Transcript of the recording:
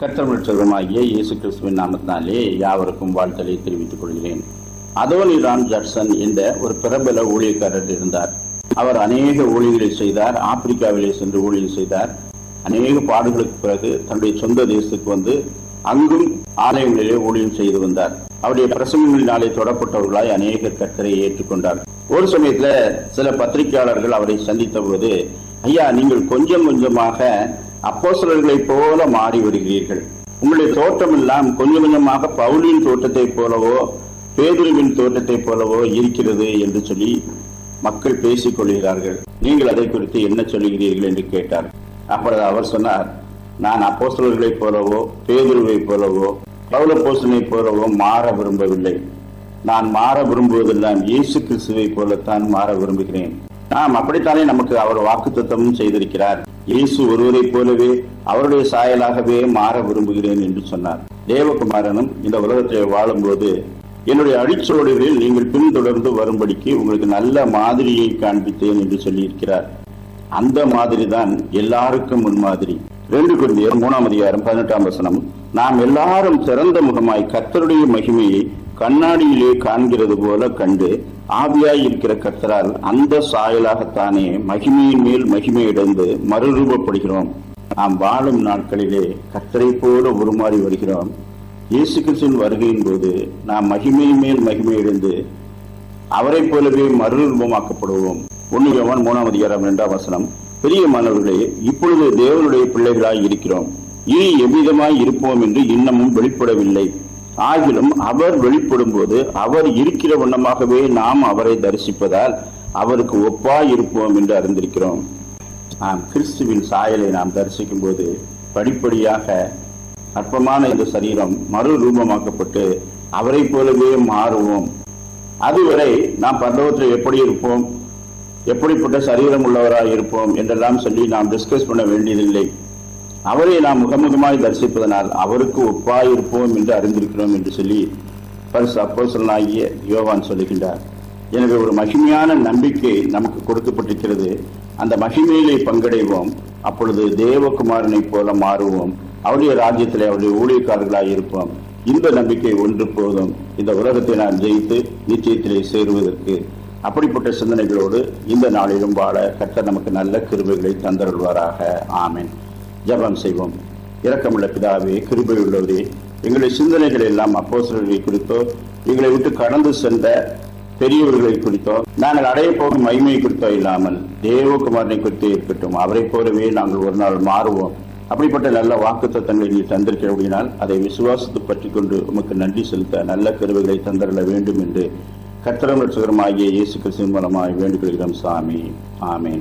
கர்த்தர்கள் செல்வமாகிய இயேசு கிறிஸ்துவின் நாமத்தினாலே யாவருக்கும் வாழ்த்தலை தெரிவித்துக் கொள்கிறேன். அதோனி ராம் ஜட்சன் என்ற ஒரு பிரபல ஊழியக்காரர் இருந்தார். அவர் அநேக ஊழியர்களை செய்தார். ஆப்பிரிக்காவிலே சென்று ஊழியர் செய்தார். அநேக பாடுகளுக்கு பிறகு தன்னுடைய சொந்த தேசத்துக்கு வந்து அங்கும் ஆலயங்களிலே ஊழியம் செய்து வந்தார். அவருடைய பிரசங்கங்களினாலே தொடப்பட்டவர்களாய் அநேக கத்தரை ஏற்றுக்கொண்டார். ஒரு சமயத்துல சில பத்திரிகையாளர்கள் அவரை சந்தித்த போது ஐயா நீங்கள் கொஞ்சம் கொஞ்சமாக அப்போசலர்களைப் போல மாறி வருகிறீர்கள். உங்களுடைய தோட்டம் எல்லாம் கொஞ்சம் கொஞ்சமாக பவுலின் தோட்டத்தை போலவோ பேதுருவின் தோட்டத்தை போலவோ இருக்கிறது என்று சொல்லி மக்கள் பேசிக் கொள்கிறார்கள். நீங்கள் அதை குறித்து என்ன சொல்லுகிறீர்கள் என்று கேட்டார். அப்பொழுது அவர் சொன்னார் நான் அப்போசலர்களைப் போலவோ பேதுருவைப் போலவோ பவுல போசனைப் போலவோ மாற விரும்பவில்லை. நான் மாற விரும்புவதெல்லாம் இயேசு கிறிஸ்துவை போலத்தான் மாற விரும்புகிறேன். நாம் அப்படித்தானே நமக்கு அவர் வாக்குத்தத்தமும் செய்திருக்கிறார். இயேசு ஒருவரைப் போலவே அவருடைய சாயலாகவே மாற விரும்புகிறேன் என்று சொன்னார். தேவகுமாரனும் இந்த உலகத்தை வாழும்போது என்னுடைய அடிச்சோடுகளில் நீங்கள் பின்தொடர்ந்து வரும்படிக்கு உங்களுக்கு நல்ல மாதிரியை காண்பித்தேன் என்று சொல்லியிருக்கிறார். அந்த மாதிரி தான் எல்லாருக்கும் முன்மாதிரி ரெண்டு குழந்தையர் மூணாம் அதிகாரம் பதினெட்டாம் வசனம் நாம் எல்லாரும் சிறந்த முகமாய் கர்த்தருடைய மகிமையை கண்ணாடியிலே காண்கிறது போல கண்டு ஆவியாய் இருக்கிற கர்த்தரால் அந்த சாயலாகத்தானே மகிமையின் மேல் மகிமையடைந்து மறுரூபப்படுகிறோம். நாம் வாழும் நாட்களிலே கர்த்தரை போல உருமாறி வருகிறோம். இயேசு கிறிஸ்துவின் வருகையின் போது நாம் மகிமையின் மேல் மகிமையடைந்து அவரைப் போலவே மறுரூபமாக்கப்படுவோம். ஒன்று யோவான் மூணாம் அதிகாரம் இரண்டாம் வசனம். பெரிய மாணவர்களே இப்பொழுது தேவனுடைய பிள்ளைகளாய் இருக்கிறோம். இனி எவ்விதமாய் இருப்போம் என்று இன்னமும் வெளிப்படவில்லை. ஆகிலும் அவர் வெளிப்படும் போது அவர் இருக்கிற வண்ணமாகவே நாம் அவரை தரிசிப்பதால் அவருக்கு ஒப்பாய் இருப்போம் என்று அறிந்திருக்கிறோம். ஆம் கிறிஸ்துவின் சாயலை நாம் தரிசிக்கும் போது படிப்படியாக அற்பமான இந்த சரீரம் மறு ரூபமாக்கப்பட்டு அவரை போலவே மாறுவோம். அதுவரை நாம் பரலோகத்தில் எப்படி இருப்போம்? எப்படிப்பட்ட சரீரம் உள்ளவராக இருப்போம்? என்றெல்லாம் சொல்லி நாம் டிஸ்கஸ் பண்ண வேண்டியதில்லை. அவரை நாம் முகமுகமாய் தரிசிப்பதனால் அவருக்கு ஒப்பாயிருப்போம் என்று அறிந்திருக்கிறோம் என்று சொல்லி பரிசு அப்போசலனாகிய யோவான் சொல்லுகின்றார். எனவே ஒரு மகிமையான நம்பிக்கை நமக்கு கொடுக்கப்பட்டிருக்கிறது. அந்த மகிமையிலே பங்கடைவோம். அப்பொழுது தேவகுமாரனைப் போல மாறுவோம். அவருடைய ராஜ்யத்திலே அவருடைய ஊழியக்காரர்களாக இருப்போம். இந்த நம்பிக்கை ஒன்று போதும். இந்த உலகத்தை நாம் ஜெயித்து நிச்சயத்திலே சேருவதற்கு அப்படிப்பட்ட சிந்தனைகளோடு இந்த நாளிலும் வாழ கர்த்தர் நமக்கு நல்ல கிருபைகளை தந்தருள்வாராக. ஆமேன். ஜபம் செய்வோம். இரக்கமுள்ள பிதாவே கிருபையுள்ளவரே எங்களுடைய சிந்தனைகள் எல்லாம் அப்போ குறித்தோ எங்களை விட்டு கடந்து சென்ற பெரியவர்களை குறித்தோ நாங்கள் அடைய போகும் மகிமை குறித்தோ இல்லாமல் தேவகுமாரனை குறித்தே இருக்கட்டும். அவரை போலவே நாங்கள் ஒரு நாள் மாறுவோம். அப்படிப்பட்ட நல்ல வாக்குத்தங்களை நீ தந்திருக்கிறபடினால் அதை விசுவாசத்து பற்றி கொண்டு உமக்கு நன்றி செலுத்த நல்ல கருவிகளை தந்தரல வேண்டும் என்று கர்த்தரம் ரட்சகரமாகிய இயேசு கிறிஸ்தின் மூலமாய் வேண்டுகிறோம் சாமி. ஆமேன்.